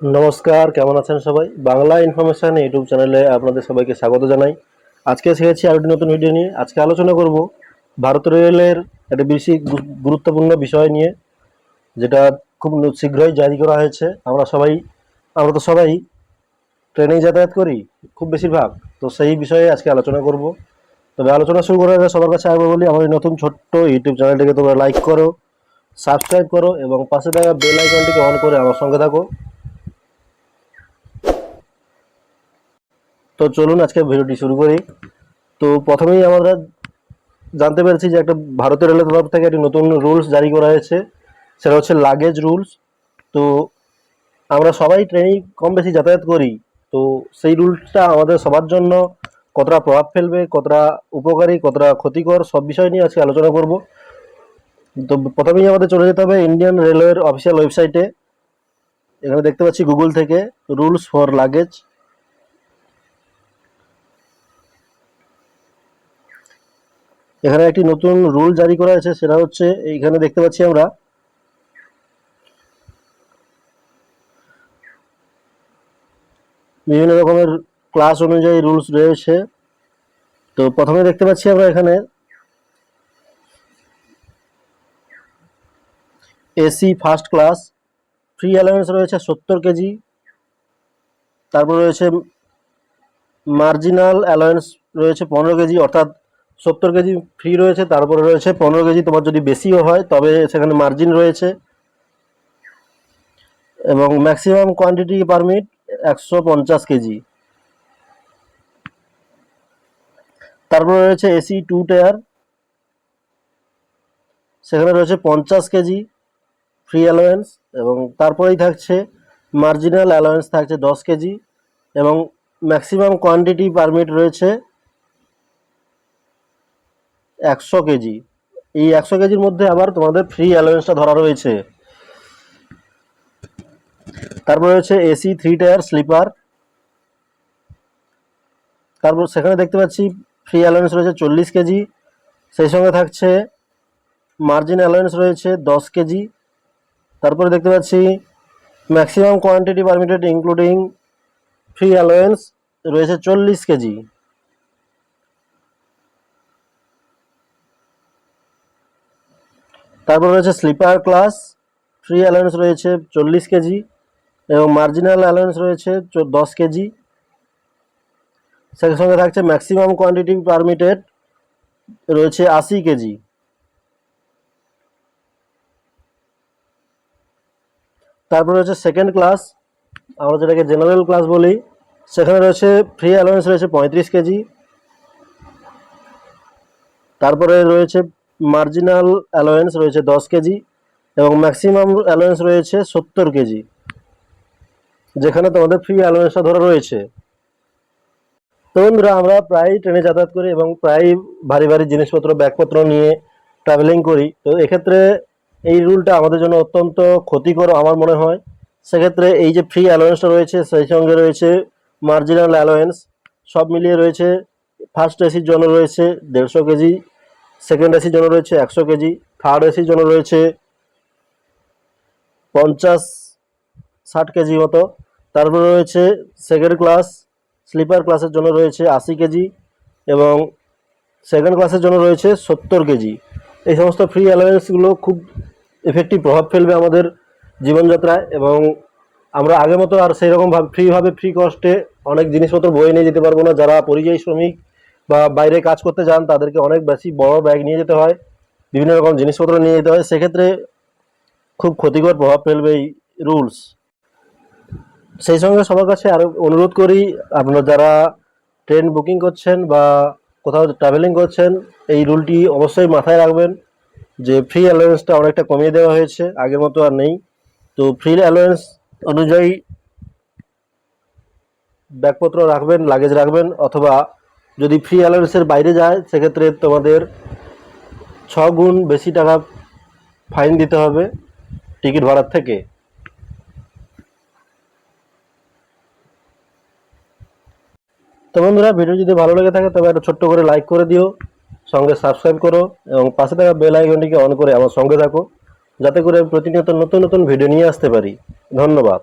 নমস্কার, কেমন আছেন সবাই? বাংলা ইনফরমেশন ইউটিউব চ্যানেলে আপনাদের সবাইকে স্বাগত জানাই। আজকে এসেছি আরেকটি নতুন ভিডিও নিয়ে। আজকে আলোচনা করব ভারত রেলের একটা বেশি গুরুত্বপূর্ণ বিষয় নিয়ে, যেটা খুব শীঘ্রই জারি করা হয়েছে। আমরা সবাই আমরা তো সবাই ট্রেনেই যাতায়াত করি, খুব বেশিরভাগ। তো সেই বিষয়ে আজকে আলোচনা করব। তবে আলোচনা শুরু করার সবার কাছে আগে বলি আমার নতুন ছোট্ট ইউটিউব চ্যানেলটিকে তোমরা লাইক করো, সাবস্ক্রাইব করো, এবং পাশে থাকা বেল আইকনটিকে অন করে আমার সঙ্গে থাকো। তো চলুন আজকে ভিডিওটি শুরু করি। তো প্রথমেই আমরা জানতে পেরেছি যে একটা ভারতের রেলের তরফ থেকে একটি নতুন রুলস জারি করা হয়েছে, সেটা হচ্ছে লাগেজ রুলস তো আমরা সবাই ট্রেনেই কম বেশি যাতায়াত করি, তো সেই রুলসটা আমাদের সবার জন্য কতটা প্রভাব ফেলবে, কতটা উপকারী, কতটা ক্ষতিকর, সব বিষয় নিয়ে আজকে আলোচনা করব। তো প্রথমেই আমাদের চলে যেতে হবে ইন্ডিয়ান রেলওয়ের অফিসিয়াল ওয়েবসাইটে এখানে দেখতে পাচ্ছি গুগল থেকে রুলস ফর লাগেজ এখানে একটি নতুন রুল জারি করা হয়েছে, সেটা হচ্ছে এইখানে দেখতে পাচ্ছি আমরা। বিভিন্ন রকমের ক্লাস অনুযায়ী রুলস রয়েছে। তো প্রথমে দেখতে পাচ্ছি আমরা এখানে AC first class free allowance রয়েছে সত্তর কেজি। তারপর রয়েছে মার্জিনাল অ্যালাউন্স রয়েছে পনেরো কেজি, অর্থাৎ সত্তর কেজি ফ্রি রয়েছে, তারপরে রয়েছে পনেরো কেজি তোমার যদি বেশিও হয়, তবে সেখানে মার্জিন রয়েছে। এবং ম্যাক্সিমাম কোয়ান্টিটি পারমিট একশো পঞ্চাশ কেজি। তারপরে রয়েছে এসি টু টায়ার সেখানে রয়েছে পঞ্চাশ কেজি ফ্রি অ্যালোয়েন্স এবং তারপরেই থাকছে মার্জিনাল অ্যালোয়েন্স থাকছে দশ কেজি এবং ম্যাক্সিমাম কোয়ান্টিটি পারমিট রয়েছে একশো কেজি। এই একশো কেজির মধ্যে আবার তোমাদের ফ্রি অ্যালোয়েন্সটা ধরা রয়েছে। তারপর রয়েছে এসি থ্রি টায়ার স্লিপার তারপর সেখানে দেখতে পাচ্ছি ফ্রি অ্যালোয়েন্স রয়েছে চল্লিশ কেজি। সেই সঙ্গে থাকছে মার্জিন অ্যালোয়েন্স রয়েছে দশ কেজি। তারপরে দেখতে পাচ্ছি maximum quantity permitted including free allowance রয়েছে চল্লিশ কেজি। তারপর রয়েছে স্লিপার ক্লাস ফ্রি অ্যালাউন্স রয়েছে চল্লিশ কেজি এবং মার্জিনাল অ্যালাউন্স রয়েছে দশ কেজি। সেই সঙ্গে থাকছে ম্যাক্সিমাম কোয়ান্টিটি পারমিটেড রয়েছে আশি কেজি। তারপর রয়েছে সেকেন্ড ক্লাস আমরা যেটাকে জেনারেল ক্লাস বলি, সেখানে রয়েছে ফ্রি অ্যালাউন্স রয়েছে পঁয়ত্রিশ কেজি। তারপরে রয়েছে মার্জিনাল অ্যালোয়েন্স রয়েছে দশ কেজি এবং ম্যাক্সিমাম অ্যালোয়েন্স রয়েছে সত্তর কেজি, যেখানে তোমাদের ফ্রি অ্যালোয়েন্সটা ধরা রয়েছে। তো বন্ধুরা, আমরা প্রায় ট্রেনে যাতায়াত করি এবং প্রায় ভারী ভারী জিনিসপত্র, ব্যাগপত্র নিয়ে ট্রাভেলিং করি। তো এক্ষেত্রে এই রুলটা আমাদের জন্য অত্যন্ত ক্ষতিকর আমার মনে হয়। সেক্ষেত্রে এই যে ফ্রি অ্যালোয়েন্সটা রয়েছে, সেই সঙ্গে রয়েছে মার্জিনাল অ্যালোয়েন্স, সব মিলিয়ে রয়েছে ফার্স্ট এসির জন্য রয়েছে দেড়শো কেজি সেকেন্ড এসির জন্য রয়েছে একশো কেজি থার্ড এসির জন্য রয়েছে পঞ্চাশ, ষাট কেজি মতো। তারপরে রয়েছে সেকেন্ড ক্লাস স্লিপার ক্লাসের জন্য রয়েছে আশি কেজি এবং সেকেন্ড ক্লাসের জন্য রয়েছে সত্তর কেজি। এই সমস্ত ফ্রি অ্যালায়েন্সগুলো খুব এফেক্টিভ প্রভাব ফেলবে আমাদের জীবনযাত্রায় এবং আমরা আগের মতো আর সেই রকম ফ্রিভাবে ফ্রি কস্টে অনেক জিনিসপত্র বয়ে নিয়ে যেতে পারব না। যারা পরিযায়ী শ্রমিক বা বাইরে কাজ করতে যান, তাদেরকে অনেক বেশি বড় ব্যাগ নিয়ে যেতে হয়, বিভিন্ন রকম জিনিসপত্র নিয়ে যেতে হয়। সেক্ষেত্রে খুব ক্ষতিকর প্রভাব ফেলবে এই রুলস সেই সঙ্গে সবার কাছে আরও অনুরোধ করি, আপনারা যারা ট্রেন বুকিং করছেন বা কোথাও ট্রাভেলিং করছেন, এই রুলটি অবশ্যই মাথায় রাখবেন যে ফ্রি অ্যালোয়েন্সটা অনেকটা কমিয়ে দেওয়া হয়েছে, আগের মতো আর নেই। তো ফ্রি অ্যালোয়েন্স অনুযায়ী ব্যাগপত্র রাখবেন লাগেজ রাখবেন, অথবা যদি ফ্রি অ্যালায়েন্সের বাইরে যায়, সেক্ষেত্রে তোমাদের ছ গুণ বেশি টাকা ফাইন দিতে হবে টিকিট ভাড়ার থেকে। তো বন্ধুরা, ভিডিও যদি ভালো লেগে থাকে, তবে একটা ছোট্ট করে লাইক করে দিও, সঙ্গে সাবস্ক্রাইব করো, এবং পাশে থাকা বেল আইকনটিকে অন করে আমার সঙ্গে থাকো, যাতে করে প্রতিনিয়ত নতুন নতুন ভিডিও নিয়ে আসতে পারি। ধন্যবাদ।